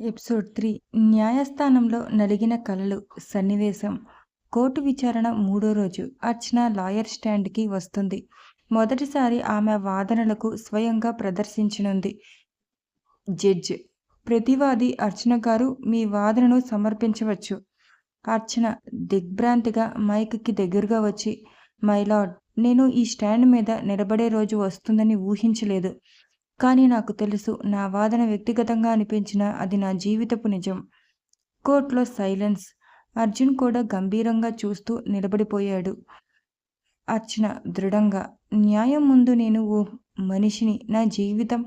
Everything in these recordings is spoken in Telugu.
Episode three. న్యాయస్థానంలో నలిగిన కలలు సన్నివేశం. కోర్టు విచారణ మూడో రోజు. అర్చన లాయర్ స్టాండ్కి వస్తుంది. మొదటిసారి ఆమె వాదనలకు స్వయంగా ప్రదర్శించనుంది. జడ్జ్. ప్రతివాది అర్చన గారు మీ వాదనను సమర్పించవచ్చు. అర్చన దిగ్భ్రాంతిగా మైక్కి దగ్గరగా వచ్చి మైలాడ్ నేను ఈ స్టాండ్ మీద నిలబడే రోజు వస్తుందని ఊహించలేదు. కానీ నాకు తెలుసు నా వాదన వ్యక్తిగతంగా అనిపించిన అది నా జీవితపు నిజం. కోర్టులో సైలెన్స్. అర్జున్ కూడా గంభీరంగా చూస్తూ నిలబడిపోయాడు. అర్చన దృఢంగా న్యాయం ముందు నేను ఓ మనిషిని. నా జీవితం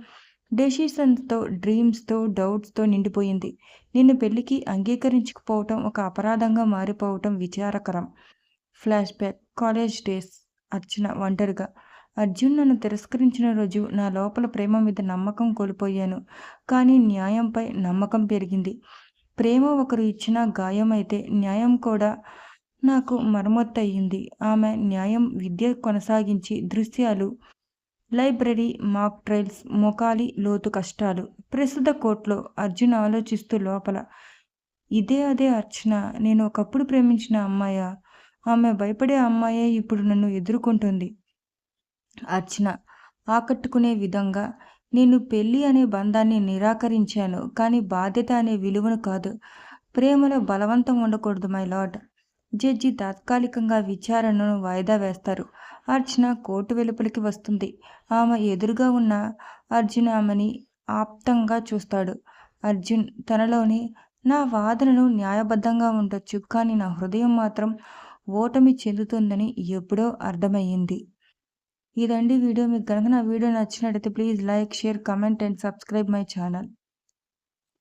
డెసిషన్స్తో డ్రీమ్స్తో డౌట్స్తో నిండిపోయింది. నిన్ను పెళ్ళికి అంగీకరించకపోవటం ఒక అపరాధంగా మారిపోవటం విచారకరం. Flashback college days. అర్చన ఒంటరిగా అర్జున్ నన్ను తిరస్కరించిన రోజు నా లోపల ప్రేమ మీద నమ్మకం కోల్పోయాను. కానీ న్యాయంపై నమ్మకం పెరిగింది. ప్రేమ ఒకరు ఇచ్చిన గాయం అయితే న్యాయం కూడా నాకు మరమ్మత్తయ్యింది ఆమె న్యాయం విద్య కొనసాగించి దృశ్యాలు లైబ్రరీ మాక్ ట్రైల్స్ మొకాలి లోతు కష్టాలు ప్రస్తుత కోర్టులో అర్జున్ ఆలోచిస్తూ లోపల ఇదే అదే అర్చన నేను ఒకప్పుడు ప్రేమించిన అమ్మాయ? ఆమె భయపడే అమ్మాయే ఇప్పుడు నన్ను ఎదుర్కొంటుంది. అర్చన ఆకట్టుకునే విధంగా నేను పెళ్ళి అనే బంధాన్ని నిరాకరించాను కానీ బాధ్యత అనే విలువను కాదు. ప్రేమలో బలవంతం ఉండకూడదు మై లార్డ్. జడ్జి తాత్కాలికంగా విచారణను వాయిదా వేస్తారు. అర్చన కోర్టు వెలుపలికి వస్తుంది. ఆమె ఎదురుగా ఉన్న అర్జున్ ఆమెని ఆప్తంగా చూస్తాడు. అర్జున్ తనలోని నా వాదనను న్యాయబద్ధంగా ఉండొచ్చు కానీ నా హృదయం మాత్రం ఓటమి చెందుతుందని ఎప్పుడో అర్థమయ్యింది. ఇదండి వీడియో. మీకు కనుక నా వీడియో నచ్చినట్టయితే please like share comment and subscribe my channel.